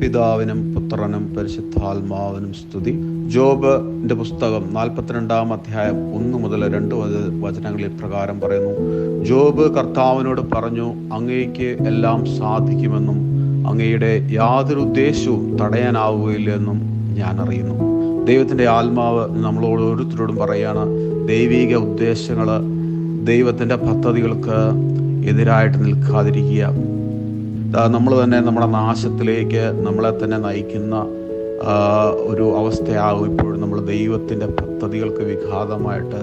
പിതാവിനും പുത്രനും പരിശുദ്ധാത്മാവിനും സ്തുതി. ജോബിന്റെ പുസ്തകം നാൽപ്പത്തിരണ്ടാം അധ്യായം ഒന്ന് മുതൽ രണ്ട് വചനങ്ങളിൽ പ്രകാരം പറയുന്നു. ജോബ് കർത്താവിനോട് പറഞ്ഞു അങ്ങേക്ക് എല്ലാം സാധിക്കുമെന്നും അങ്ങയുടെ യാതൊരു ഉദ്ദേശവും തടയാനാവുകയില്ലെന്നും ഞാൻ അറിയുന്നു. ദൈവത്തിന്റെ ആത്മാവ് നമ്മളോട് ഓരോരുത്തരോടും പറയാണ് ദൈവിക ഉദ്ദേശങ്ങൾ ദൈവത്തിന്റെ പദ്ധതികൾക്ക് എതിരായിട്ട് നിൽക്കാതിരിക്കുക. നമ്മൾ തന്നെ നമ്മുടെ നാശത്തിലേക്ക് നമ്മളെ തന്നെ നയിക്കുന്ന ഒരു അവസ്ഥയാകും ഇപ്പോഴും നമ്മൾ ദൈവത്തിന്റെ പദ്ധതികൾക്ക് വിഘാതമായിട്ട്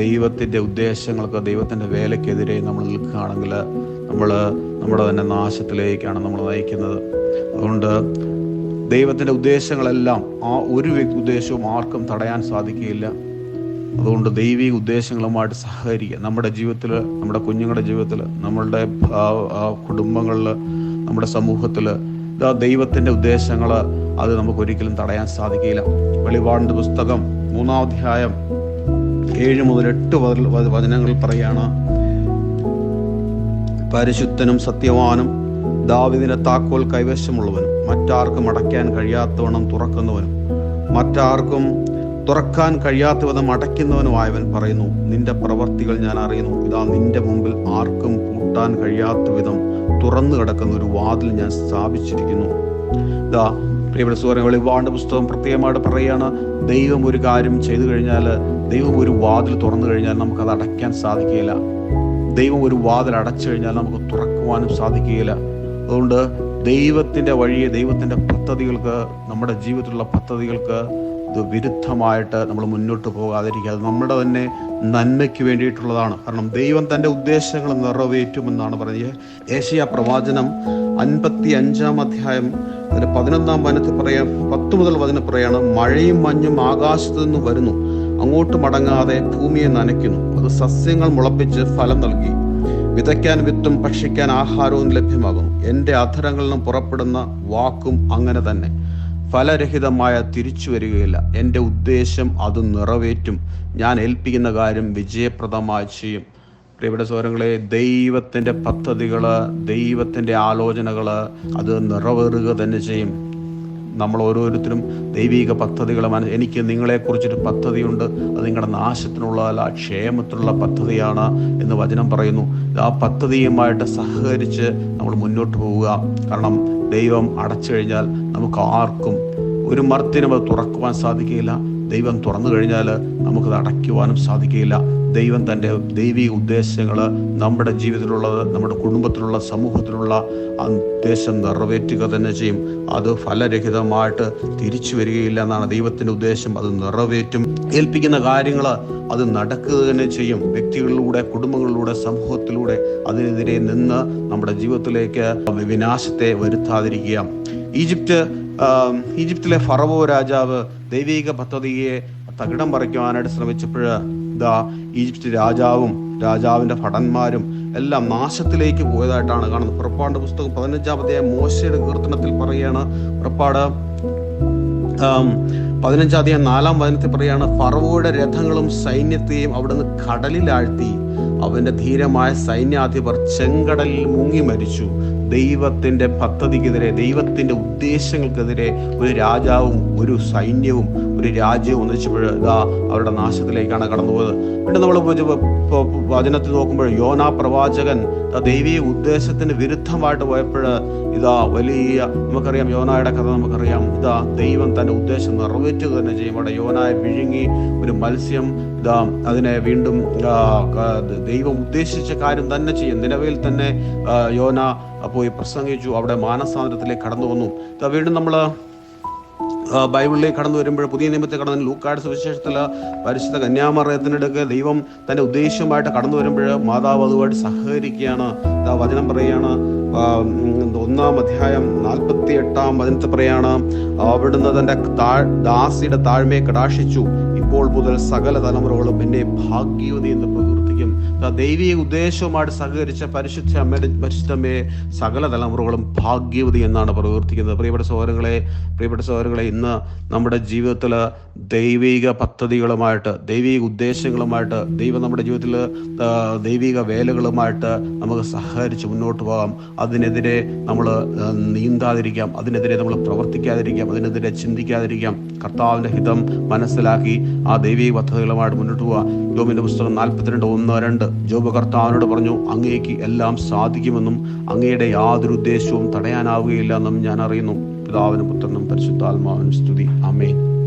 ദൈവത്തിന്റെ ഉദ്ദേശങ്ങൾക്ക് ദൈവത്തിന്റെ വേലയ്ക്കെതിരെ നമ്മൾ നിൽക്കുകയാണെങ്കിൽ നമ്മൾ നമ്മുടെ തന്നെ നാശത്തിലേക്കാണ് നമ്മൾ നയിക്കുന്നത്. അതുകൊണ്ട് ദൈവത്തിന്റെ ഉദ്ദേശങ്ങളെല്ലാം ആ ഒരു ഉദ്ദേശവും ആർക്കും തടയാൻ സാധിക്കുകയില്ല. അതുകൊണ്ട് ദൈവിക ഉദ്ദേശങ്ങളുമായിട്ട് സഹകരിക്കുക. നമ്മുടെ ജീവിതത്തിൽ നമ്മുടെ കുഞ്ഞുങ്ങളുടെ ജീവിതത്തിൽ നമ്മളുടെ കുടുംബങ്ങളിൽ നമ്മുടെ സമൂഹത്തിൽ ഇതാ ദൈവത്തിന്റെ ഉദ്ദേശങ്ങൾ അത് നമുക്ക് ഒരിക്കലും തടയാൻ സാധിക്കില്ല വെളിപാടിന്റെ പുസ്തകം മൂന്നാം അധ്യായം ഏഴ് മുതൽ എട്ട് വച- വച- വചനങ്ങൾ പറയാണ്. പരിശുദ്ധനും സത്യവാനും ദാവിദിനെ താക്കോൽ കൈവശമുള്ളവനും മറ്റാർക്കും അടയ്ക്കാൻ കഴിയാത്തവണ്ണം തുറക്കുന്നവനും മറ്റാർക്കും തുറക്കാൻ കഴിയാത്ത വിധം അടയ്ക്കുന്നവനുമായവൻ പറയുന്നു നിന്റെ പ്രവർത്തികൾ ഞാൻ അറിയുന്നു. ഇതാ നിന്റെ മുമ്പിൽ ആർക്കും പൂട്ടാൻ കഴിയാത്ത വിധം തുറന്നു കിടക്കുന്ന ഒരു വാതിൽ ഞാൻ സ്ഥാപിച്ചിരിക്കുന്നു. ഇതാ പ്രിയപ്പെട്ട സൂര്യ വെളിവാണ്ട് പുസ്തകം പ്രത്യേകമായിട്ട് പറയുകയാണ് ദൈവം ഒരു കാര്യം ചെയ്തു കഴിഞ്ഞാൽ ദൈവം ഒരു വാതിൽ തുറന്നു കഴിഞ്ഞാൽ നമുക്കത് അടയ്ക്കാൻ സാധിക്കുകയില്ല. ദൈവം ഒരു വാതിൽ അടച്ചു കഴിഞ്ഞാൽ നമുക്ക് തുറക്കുവാനും സാധിക്കുകയില്ല. അതുകൊണ്ട് ദൈവത്തിന്റെ വഴിയെ ദൈവത്തിന്റെ പദ്ധതികൾക്ക് നമ്മുടെ ജീവിതത്തിലുള്ള പദ്ധതികൾക്ക് വിരുദ്ധമായിട്ട് നമ്മൾ മുന്നോട്ട് പോകാതിരിക്കുക അത് നമ്മുടെ തന്നെ നന്മയ്ക്ക് വേണ്ടിയിട്ടുള്ളതാണ്. കാരണം ദൈവം തന്റെ ഉദ്ദേശങ്ങൾ നിറവേറ്റുമെന്നാണ് പറഞ്ഞത് ഏഷ്യ പ്രവാചനം അൻപത്തി അഞ്ചാം അധ്യായം അതിന് പതിനൊന്നാം വനത്തിൽ പറയാം പത്ത് മുതൽ വചനം പറയാണ് മഴയും മഞ്ഞും ആകാശത്തു നിന്ന് വരുന്നു. അങ്ങോട്ട് മടങ്ങാതെ ഭൂമിയെ നനയ്ക്കുന്നു. അത് സസ്യങ്ങൾ മുളപ്പിച്ച് ഫലം നൽകി. വിതയ്ക്കാൻ വിത്തും ഭക്ഷിക്കാൻ ആഹാരവും ലഭ്യമാകുന്നു. എന്റെ അധരങ്ങളിൽ നിന്നും പുറപ്പെടുന്ന വാക്കും അങ്ങനെ തന്നെ. ഫലരഹിതമായ തിരിച്ചു വരികയില്ല. എന്റെ ഉദ്ദേശം അത് നിറവേറ്റും. ഞാൻ ഏൽപ്പിക്കുന്ന കാര്യം വിജയപ്രദമായി ചെയ്യും. പ്രിയപ്പെട്ട സൗരങ്ങളെ ദൈവത്തിന്റെ പദ്ധതികൾ ദൈവത്തിന്റെ ആലോചനകൾ അത് നിറവേറുക തന്നെ ചെയ്യും. നമ്മൾ ഓരോരുത്തരും ദൈവിക പദ്ധതികൾ മന എനിക്ക് നിങ്ങളെക്കുറിച്ചൊരു പദ്ധതിയുണ്ട്. അത് നിങ്ങളുടെ നാശത്തിനുള്ളതല്ല ക്ഷേമത്തിനുള്ള പദ്ധതിയാണ് എന്ന് വചനം പറയുന്നു. ആ പദ്ധതിയുമായിട്ട് സഹകരിച്ച് നമ്മൾ മുന്നോട്ട് പോവുക. കാരണം ദൈവം അടച്ചു കഴിഞ്ഞാൽ നമുക്ക് ആർക്കും ഒരു മർത്തിനും അത് തുറക്കുവാൻ സാധിക്കുകയില്ല. ദൈവം തുറന്നു കഴിഞ്ഞാൽ നമുക്കത് അടയ്ക്കുവാനും സാധിക്കുകയില്ല. ദൈവം തന്റെ ദൈവിക ഉദ്ദേശങ്ങൾ നമ്മുടെ ജീവിതത്തിലുള്ളത് നമ്മുടെ കുടുംബത്തിലുള്ള സമൂഹത്തിലുള്ള ഉദ്ദേശം നിറവേറ്റുക തന്നെ ചെയ്യും. അത് ഫലരഹിതമായിട്ട് തിരിച്ചു വരികയില്ല എന്നാണ് ദൈവത്തിന്റെ ഉദ്ദേശം. അത് നിറവേറ്റും. ഏൽപ്പിക്കുന്ന കാര്യങ്ങൾ അത് നടക്കുക തന്നെ ചെയ്യും. വ്യക്തികളിലൂടെ കുടുംബങ്ങളിലൂടെ സമൂഹത്തിലൂടെ അതിനെതിരെ നിന്ന് നമ്മുടെ ജീവിതത്തിലേക്ക് വിനാശത്തെ വരുത്താതിരിക്കുക. ഈജിപ്റ്റ് ഈജിപ്തിലെ ഫറവോ രാജാവ് ദൈവിക പദ്ധതിയെ തകിടം പറിക്കുവാനായിട്ട് ശ്രമിച്ചപ്പോൾ ഇതാ ഈജിപ്റ്റ് രാജാവും രാജാവിന്റെ ഭടന്മാരും എല്ലാം നാശത്തിലേക്ക് പോയതായിട്ടാണ് കാണുന്നത്. പുറപ്പാട് പുസ്തകം പതിനഞ്ചാമത്തെ മോശയുടെ കീർത്തനത്തിൽ പറയാണ് പുറപ്പാട്. പതിനഞ്ചാം തീയതി നാലാം വചനത്തിൽ പറയാണ് ഫറവോയുടെ രഥങ്ങളും സൈന്യത്തെയും അവിടുന്ന് കടലിലാഴ്ത്തി. അവന്റെ ധീരമായ സൈന്യാധിപർ ചെങ്കടലിൽ മുങ്ങി മരിച്ചു. ദൈവത്തിന്റെ പദ്ധതിക്കെതിരെ ദൈവത്തിന്റെ ഉദ്ദേശങ്ങൾക്കെതിരെ ഒരു രാജാവും ഒരു സൈന്യവും ഒരു രാജ്യം ഒന്നിച്ചപ്പോൾ ഇതാ അവരുടെ നാശത്തിലേക്കാണ് കടന്നുപോയത്. പിന്നെ നമ്മൾ വചനത്തിൽ നോക്കുമ്പോൾ യോനാ പ്രവാചകൻ ദൈവീയ ഉദ്ദേശത്തിന് വിരുദ്ധമായിട്ട് പോയപ്പോൾ ഇതാ വലിയ നമുക്കറിയാം യോനായുടെ കഥ നമുക്കറിയാം. ഇതാ ദൈവം തന്റെ ഉദ്ദേശം നിറവേറ്റുക തന്നെ ചെയ്യും. അവിടെ യോനായ വിഴുങ്ങി ഒരു മത്സ്യം ഇതാ അതിനെ വീണ്ടും ദൈവം ഉദ്ദേശിച്ച കാര്യം തന്നെ ചെയ്യും. നിലവിൽ തന്നെ യോന പോയി പ്രസംഗിച്ചു. അവിടെ മാനസാന്തരത്തിലേക്ക് കടന്നു വന്നു. വീണ്ടും നമ്മൾ ബൈബിളിലേക്ക് കടന്നു വരുമ്പോൾ പുതിയ നിയമത്തെ കടന്നു ലൂക്കാട് സുവിശേഷത്തിൽ പരിശുദ്ധ കന്യാമറയത്തിനിടയ്ക്ക് ദൈവം തന്റെ ഉദ്ദേശവുമായിട്ട് കടന്നു വരുമ്പോൾ മാതാവ് അതുമായിട്ട് സഹകരിക്കുകയാണ്. വചനം പറയുകയാണ്. ഒന്നാം അധ്യായം നാൽപ്പത്തി എട്ടാം വചനത്തിൽ പറയാണ് അവിടുന്ന് തന്റെ താഴ് ദാസിയുടെ താഴ്മയെ കടാക്ഷിച്ചു. ഇപ്പോൾ മുതൽ സകല തലമുറകളും എന്നെ ഭാഗ്യവതി എന്ന് പ്രകീർത്തിക്കും ദൈവിക ഉദ്ദേശവുമായിട്ട് സഹകരിച്ച പരിശുദ്ധ അമ്മയുടെ പരിശുദ്ധമ്മയെ സകല തലമുറകളും ഭാഗ്യവതി എന്നാണ് പ്രവർത്തിക്കുന്നത്. പ്രിയപ്പെട്ട സഹോദരങ്ങളെ പ്രിയപ്പെട്ട സഹോദരങ്ങളെ ഇന്ന് നമ്മുടെ ജീവിതത്തിൽ ദൈവിക പദ്ധതികളുമായിട്ട് ദൈവിക ഉദ്ദേശങ്ങളുമായിട്ട് ദൈവം നമ്മുടെ ജീവിതത്തിൽ ദൈവിക വേലകളുമായിട്ട് നമുക്ക് സഹകരിച്ച് മുന്നോട്ട് പോകാം. അതിനെതിരെ നമ്മൾ നീന്താതിരിക്കാം. അതിനെതിരെ നമ്മൾ പ്രവർത്തിക്കാതിരിക്കാം. അതിനെതിരെ ചിന്തിക്കാതിരിക്കാം. കർത്താവിന്റെ ഹിതം മനസ്സിലാക്കി ആ ദൈവിക പദ്ധതികളുമായിട്ട് മുന്നോട്ട് പോവുക ജോബിന്റെ പുസ്തകം നാൽപ്പത്തിരണ്ട് ഒന്ന് രണ്ട് ജോബ് കർത്താവിനോട് പറഞ്ഞു അങ്ങേക്ക് എല്ലാം സാധിക്കുമെന്നും അങ്ങയുടെ യാതൊരു ഉദ്ദേശവും തടയാനാവുകയില്ല എന്നും ഞാൻ അറിയുന്നു. പിതാവിനും പുത്രനും പരിശുദ്ധാത്മാവിനും സ്തുതി. അമേൻ